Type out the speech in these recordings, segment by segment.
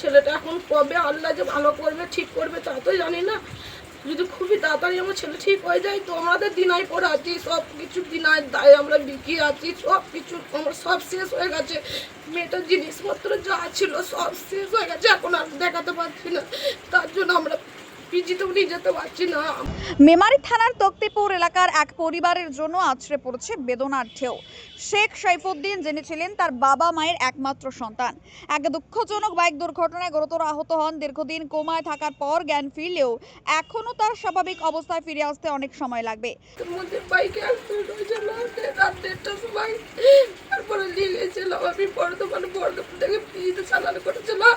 ছেলেটা এখন কবে আল্লাহ যে ভালো করবে, ঠিক করবে তা তো জানি না। যদি খুবই তাড়াতাড়ি আমার ছেলে ঠিক হয়ে যায়, তো আমাদের দিনাই পড়ে আছি, সব কিছু দিনায় দায় আমরা বিক্রি আছি, সব কিছু আমার সব শেষ হয়ে গেছে। মেয়েটার জিনিসপত্র যা ছিল সব শেষ হয়ে গেছে, এখন আর দেখাতে পারছি না। তার জন্য আমরা মেমারি থানার তক্তিপুর এলাকার এক পরিবারের জন্য আছড়ে পড়েছে বেদনার ঢেউ। শেখ সাইফুদ্দিন যিনি ছিলেন তার বাবা মায়ের একমাত্র সন্তান। এক দুঃখজনক বাইক দুর্ঘটনায় গুরুতর আহত হন। দীর্ঘদিন কোমায় থাকার পর জ্ঞান ফিরলেও এখনও তার স্বাভাবিক অবস্থায় ফিরে আসতে অনেক সময় লাগবে। তারপরে নিয়ে আমি বর্ধমান বর্ধমান থেকে চালান করেছিলাম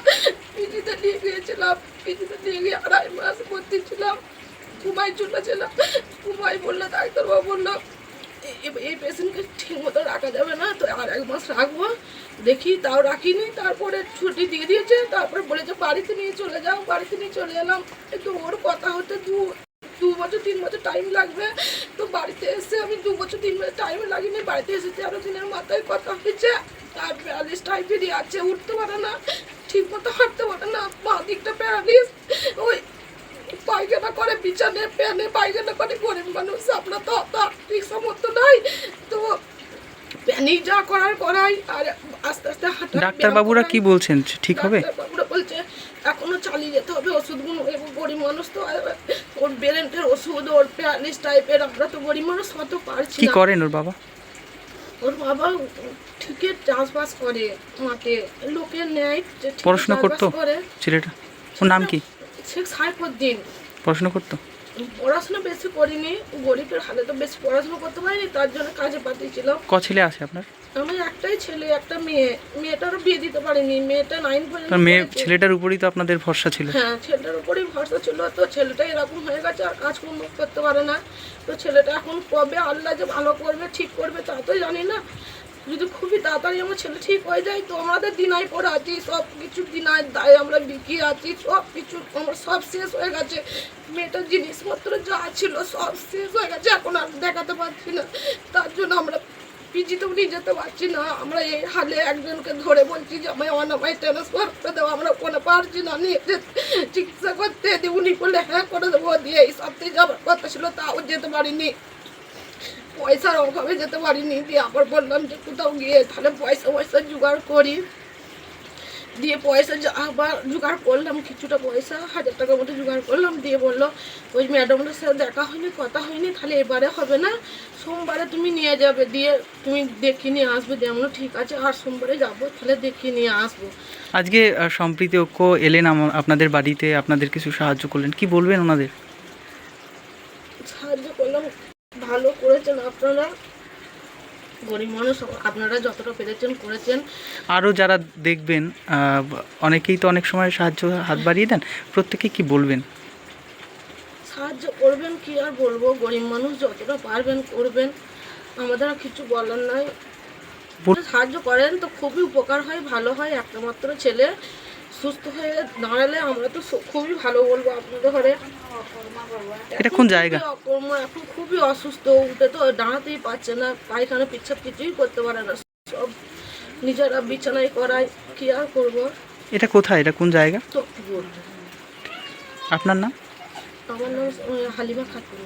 গিয়েছিলাম নিয়ে গিয়ে আড়াই মাস ভর্তি ছিলাম, ঘুমাই চলেছিলাম ঘুমাই বলল, ডাক্তারবাবু বলল এই পেশেন্টকে ঠিক মতো রাখা যাবে না, তো আর এক মাস রাখব, দেখি তাও রাখিনি, তারপরে ছুটি দিয়ে দিয়েছে, তারপরে বলেছে বাড়িতে নিয়ে চলে যাও, বাড়িতে নিয়ে চলে এলাম, একটু ওর কথা হতে দু দু বছর, তিন বছর টাইম লাগবে, তো বাড়িতে এসে আমি দু বছর, তিন বছর টাইম লাগিনি, বাড়িতে এসে তেরো দিনের মাথায় কথা হয়েছে, আর প্যারালিস টাইপেরই আছে, উঠতে পারে না ঠিক মতো হাঁটতে পারে না। বাঁ দিকটা প্যারালিস ওই পায়খানা করে বিছানে প্যানে পায়খানা করে। গরিব মানুষ আমরা তো অত আর্থিক সামর্থ্য নাই। তো প্যানি যা করার করাই। আর আস্তে আস্তে হাঁটা ডাক্তারবাবুরা কি বলছেন? ঠিক হবে? ডাক্তারবাবুরা বলছে এখনও চালিয়ে যেতে হবে ওষুধগুলো এবং গরিব মানুষ তো ওর ব্রেনের ওষুধ ওর প্যারালিস টাইপের আমরা তো গরিব মানুষ অত পারছি কি করেন ওর বাবা? ওর বাবা ঠিকই চাষবাস করে মাঠে লোকের নেয় পড়াশোনা করতো? করে। ছেলেটা? ওর নাম কি? শেখ সাইফুদ্দিন। পড়াশোনা করতো? পড়াশোনা বেশি করিনি গরিবের হালে তো বেশি পড়াশোনা করতে পারিনি তার জন্য কাজে পাঠিয়েছিলাম ক ছেলে আছে আপনার? আমার একটাই ছেলে একটা মেয়ে। মেয়েটারও বিয়ে দিতে পারিনি মেয়েটা নাইন পর্যন্ত মেয়ে ছেলেটার উপরই তো আপনাদের ভরসা ছিল। হ্যাঁ ছেলেটার উপরেই ভরসা ছিল তো ছেলেটা এরকম হয়ে গেছে আর কাজ কাজকর্ম করতে পারে না। তো ছেলেটা এখন কবে আল্লাহ যে ভালো করবে ঠিক করবে তা তো জানি না। যদি খুবই তাড়াতাড়ি আমার ছেলে ঠিক হয়ে যায়, তো আমাদের দিনাই পড়ে আছি সব কিছু দিনার দায়ে আমরা বিকি আছি সব কিছু আমার সব শেষ হয়ে গেছে। মেয়েটার জিনিসপত্র যা ছিল সব শেষ হয়ে গেছে, এখন আর দেখাতে পারছি না। তার জন্য আমরা পিজিতেও নিয়ে যেতে পারছি না। আমরা এই হালে একজনকে ধরে বলছি যে আমায় অনামায় ট্রান্সফার করে দেবো আমরা কোনো পারছি না। নিয়ে চিকিৎসা করতে দিয়ে উনি বললে হ্যাঁ করে দেবো। দিয়ে এই সপ্তাহে যাবার কথা ছিল, তাও যেতে পারিনি। পয়সার অভাবে যেতে পারিনি, দিয়ে আবার বললাম যে কোথাও গিয়ে তাহলে পয়সা পয়সা জোগাড় করি। দিয়ে পয়সা আবার জোগাড় করলাম, কিছুটা পয়সা, হাজার টাকার মতো জোগাড় করলাম, দিয়ে বলল, ওই ম্যাডামটার সাথে দেখা হয়নি, কথা হয়নি, তাহলে এবারে হবে না, সোমবারে তুমি নিয়ে যাবে, দিয়ে তুমি দেখিয়ে নিয়ে আসবে, দিয়ে ঠিক আছে, আর সোমবারে যাব, তাহলে দেখিয়ে নিয়ে আসব। আজকে সম্প্রীতি ঐক্য এলেন আপনাদের বাড়িতে, আপনাদের কিছু সাহায্য করলেন, কি বলবেন ওনাদের সাহায্য করলাম ভালো করেছেন আপনারা? গরিব মানুষ আপনারা যতটা পেরেছেন করেছেন। আরও যারা দেখবেন অনেকেই তো অনেক সময় সাহায্য হাত বাড়িয়ে দেন প্রত্যেকে কি বলবেন? সাহায্য করবেন কি আর বলব? গরিব মানুষ যতটা পারবেন করবেন। আমাদের আর কিছু বলার নাই। সাহায্য করেন তো খুবই উপকার হয় ভালো হয়। একটা মাত্র ছেলে সুস্থ হয়ে দাঁড়ালে আমরা তো খুবই ভালো বলব আপনাদের ঘরে। এটা কোন জায়গা? অকর্ম, এখন খুবই অসুস্থ উঠে তো দাঁড়াতেই পারছে না পায়খানা পিচ্ছাপ কিছুই করতে পারে না সব নিজেরা বিছানায় করায় কি আর করব? এটা কোথায়? এটা কোন জায়গা? আপনার নাম? আমার নাম হালিমা খাতুন।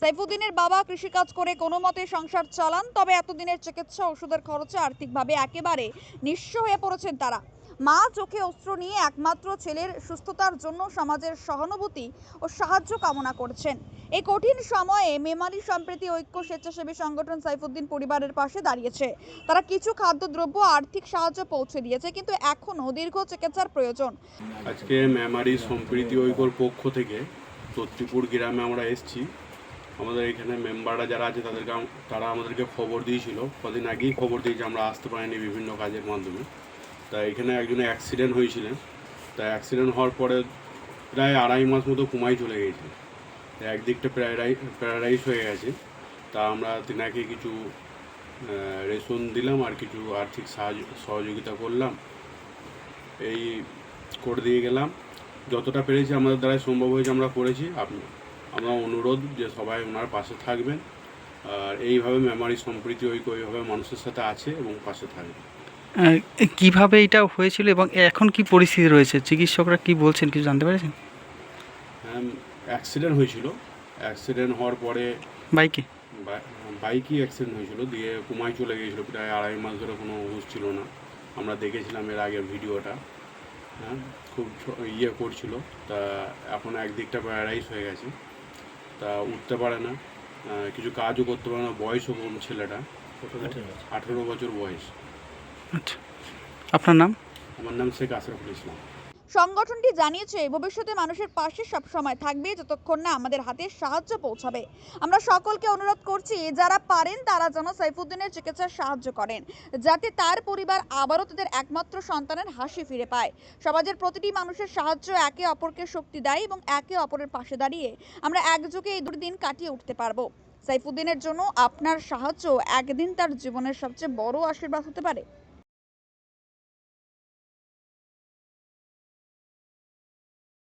সাইফুদ্দিনের বাবা কৃষিকাজ করে কোনো মতে সংসার চালান তবে এতদিনের চিকিৎসা ওষুধের খরচে আর্থিকভাবে একেবারে নিঃস্ব হয়ে পড়েছেন তারা। মা চোখে অস্ত্র নিয়ে একমাত্র ছেলের সুস্থতার জন্য সমাজের সহানুভূতি ও সাহায্য কামনা করছেন। এই কঠিন সময়ে মেমারি সম্প্রীতি ঐক্য স্বেচ্ছাসেবী সংগঠন সাইফুদ্দিন পরিবারের পাশে দাঁড়িয়েছে। তারা কিছু খাদ্যদ্রব্য আর্থিক সাহায্য পৌঁছে দিয়েছে, কিন্তু এখনও দীর্ঘ চিকিৎসার প্রয়োজন। আজকে মেমারি সম্প্রীতি ঐক্যর পক্ষ থেকে তত্তিপুর গ্রামে আমরা এসেছি। আমাদের এখানে মেম্বাররা যারা আছে, তাদেরকে তারা আমাদেরকে খবর দিয়েছিল। কদিন আগেই খবর দিয়েছে, আমরা আসতে পারিনি বিভিন্ন কাজের মাধ্যমে। তা এখানে একজনের অ্যাক্সিডেন্ট হয়েছিলেন। তা অ্যাক্সিডেন্ট হওয়ার পরে প্রায় আড়াই মাস মতো কুমাই চলে তা একদিকটা প্যারাডাই প্যারাডাইজ হয়ে গেছে। তা আমরা তেনাকে কিছু রেশন দিলাম আর কিছু আর্থিক সাহায্য, সহযোগিতা করলাম। এই করে দিয়ে গেলাম। যতটা পেরেছি আমাদের দ্বারাই সম্ভব হয়েছে আমরা করেছি। আপনি আমরা অনুরোধ যে সবাই ওনার পাশে থাকবেন। আর এইভাবে মেমারি সম্প্রীতি ঐক্য এইভাবে মানুষের সাথে আছে এবং পাশে থাকবে। কীভাবে এটা হয়েছিল এবং এখন কি পরিস্থিতি রয়েছে? চিকিৎসকরা কি বলছেন কিছু জানতে পেরেছেন? অ্যাক্সিডেন্ট হয়েছিল। অ্যাক্সিডেন্ট হওয়ার পরে বাইকে? বাইকই অ্যাক্সিডেন্ট হয়েছিল। দিয়ে কুমায় চলে গিয়েছিল। প্রায় আড়াই মাস ধরে কোনো হুঁশ ছিল না। আমরা দেখেছিলাম এর আগে ভিডিওটা। হ্যাঁ খুব ইয়ে করছিল। তা এখন একদিকটা প্যারালাইজ হয়ে গেছে। তা উঠতে পারে না। কিছু কাজও করতে পারে না। বয়সও কম ছেলেটা। আঠেরো বছর বয়স। আচ্ছা আপনার নাম? আমার নাম শেখ আশরাফুল ইসলাম। সংগঠনটি জানিয়েছে ভবিষ্যতে মানুষের পাশে সব সময় থাকবে যতক্ষণ না আমাদের হাতে সাহায্য পৌঁছাবে। আমরা সকলকে অনুরোধ করছি যারা পারেন তারা যেন সাইফুদ্দিনের চিকিৎসার সাহায্য করেন যাতে তার পরিবার আবারও তাদের একমাত্র সন্তানের হাসি ফিরে পায়। সমাজের প্রতিটি মানুষের সাহায্য একে অপরকে শক্তি দেয় এবং একে অপরের পাশে দাঁড়িয়ে আমরা একযোগে এই দুর্দিন কাটিয়ে উঠতে পারব। সাইফুদ্দিনের জন্য আপনার সাহায্য একদিন তার জীবনের সবচেয়ে বড় আশীর্বাদ হতে পারে।